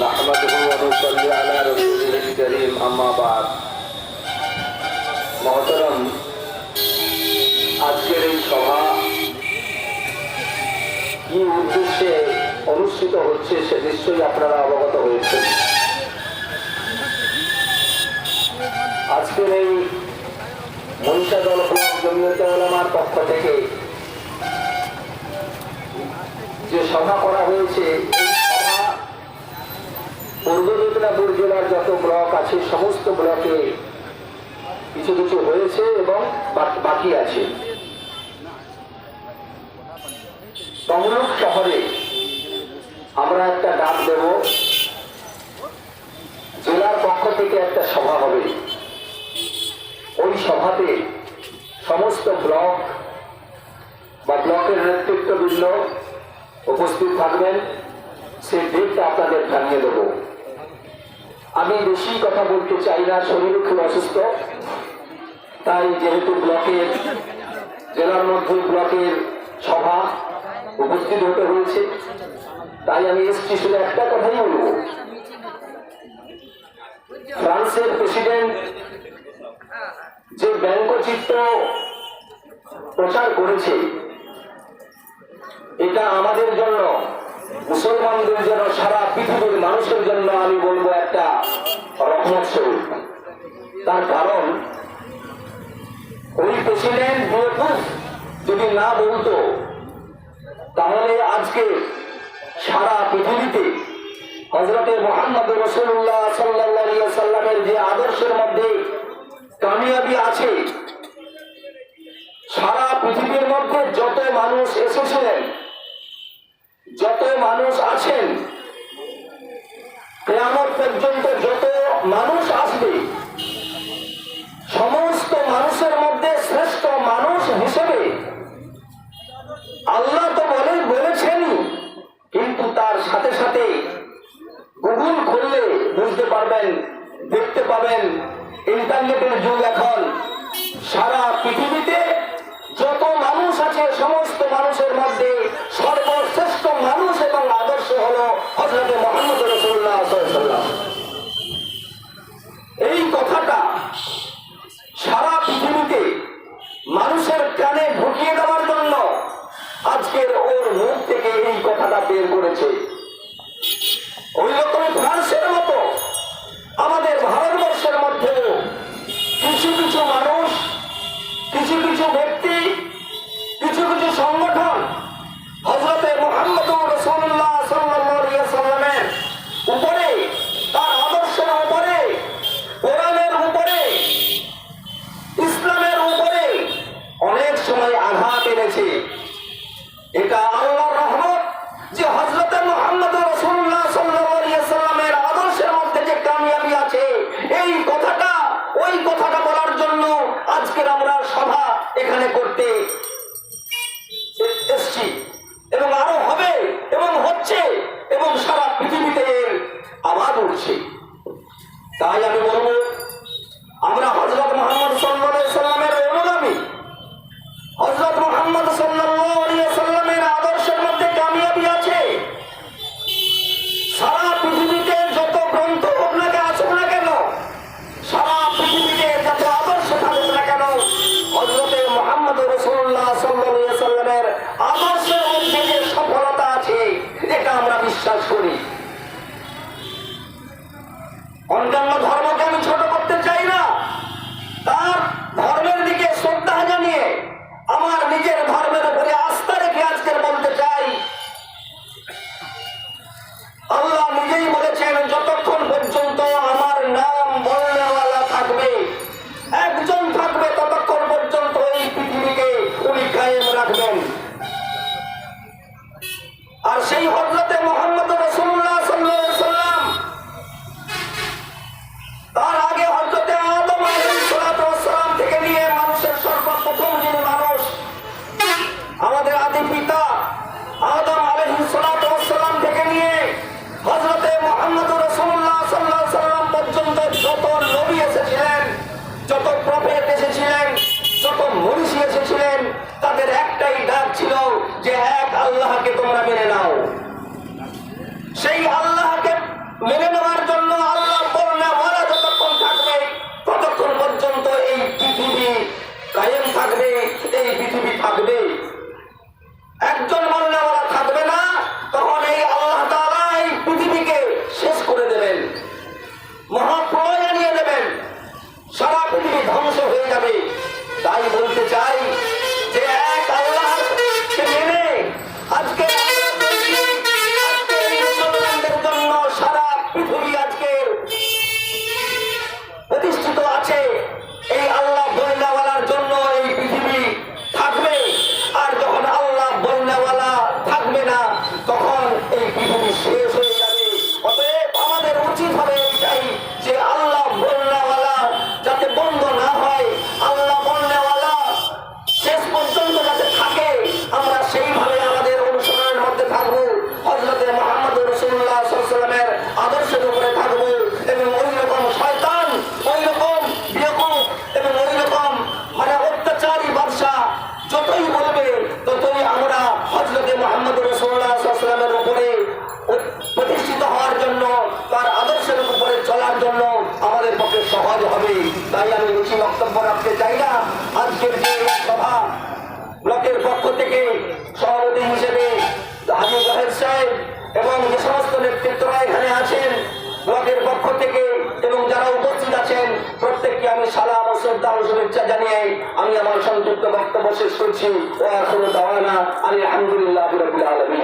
نحمده ونصلي على رسوله الكريم أما بعد মহতরম আজকের এই সভা কি উদ্দেশ্যে অনুষ্ঠিত হচ্ছে সে নিশ্চয়ই আপনারা অবগত হয়েছেন আজকের এই মনীষা দল ব্লক জমিয়তে ওলামার পক্ষ থেকে যে সভা করা হয়েছে এই সভা পূর্ব মেদিনীপুর জেলার যত ব্লক আছে, সমস্ত ব্লকে কিছু কিছু হয়েছে এবং বাকি আছে। তমলুক শহরে আমরা একটা ডাক দেব। জেলার পক্ষ থেকে একটা সভা হবে। ওই সভাতে সমস্ত ব্লক বা ব্লকের নেতৃত্ববৃন্দ উপস্থিত থাকবেন। সেই ডেটটা আপনাদের জানিয়ে দেব। আমি বেশি কথা বলতে চাই না, শরীর খুব অসুস্থ। তাই যেহেতু ব্লকের, জেলার মধ্যে ব্লকের সভা উপস্থিত হতে হয়েছে, তাই আমি এসছি শুধু একটা কথাই বলব। ফ্রান্সের প্রেসিডেন্ট যে ব্যঙ্কচিত্র প্রচার করেছে, এটা আমাদের জন্য মুসলমানদের জন্য সারা পৃথিবীর মানুষের জন্য আমি বলব একটা রহমত স্বরূপ। তার কারণ, ওই প্রেসিডেন্ট যদি না বলতো, তাহলে আজকে সারা পৃথিবীতে হজরতে মোহাম্মদ রসুল্লাহ সাল্লাহ সাল্লামের যে আদর্শের মধ্যে কামিয়াবি আছে, সারা পৃথিবীর মধ্যে যত মানুষ এসেছিলেন যত মানুষ আছেন, কেয়ামত পর্যন্ত যত মানুষ আসবে, সমস্ত মানুষের মধ্যে শ্রেষ্ঠ মানুষ হিসেবে আল্লাহ তো বলে, বলেছেনই, কিন্তু তার সাথে সাথে গুগল খুললে বুঝতে পারবেন, দেখতে পাবেন, ইন্টারনেটের যুগ এখন। সারা পৃথিবীতে যত মানুষ আছে, সমস্ত মানুষের মধ্যে সর্বশ্রেষ্ঠ মানুষ এবং আদর্শ হল হজরত মোহাম্মদ রসুল্লাহ এই কথাটা সারা পৃথিবীতে মানুষের কানে ঢুকিয়ে দেওয়ার জন্য আজকের ওর মুখ থেকে এই কথাটা বের করেছে। ওই রকম আঘাত এটা আল্লাহর রহমত যে হজরত মোহাম্মদ রসুল্লাহ সাল্লামের আদর্শের মধ্যে যে কামিয়াবি আছে, এই কথাটা, ওই কথাটা বলার জন্য আজকের আমরা সভা এখানে করতে অন্যান্য ধর্মকে তোমরা মেনে নাও। সেই আল্লাহকে মেনে নাও। আমাদের পক্ষে সহজ হবে। তাই আমি বেশি বক্তব্য রাখতে চাই না। আজকের যে সভা ব্লকের পক্ষ থেকে সভাপতি হিসেবে হাজির জাহেদ সাহেব এবং যে সমস্ত নেতৃত্বরা এখানে আছেন ব্লকের পক্ষ থেকে এবং যারা উপস্থিত আছেন, প্রত্যেককে আমি সালাম ও শ্রদ্ধা ও শুভেচ্ছা জানিয়ে আমি আমার সংযুক্ত বক্তব্য শেষ করছি। আমি আলহামদুলিল্লাহ আলমী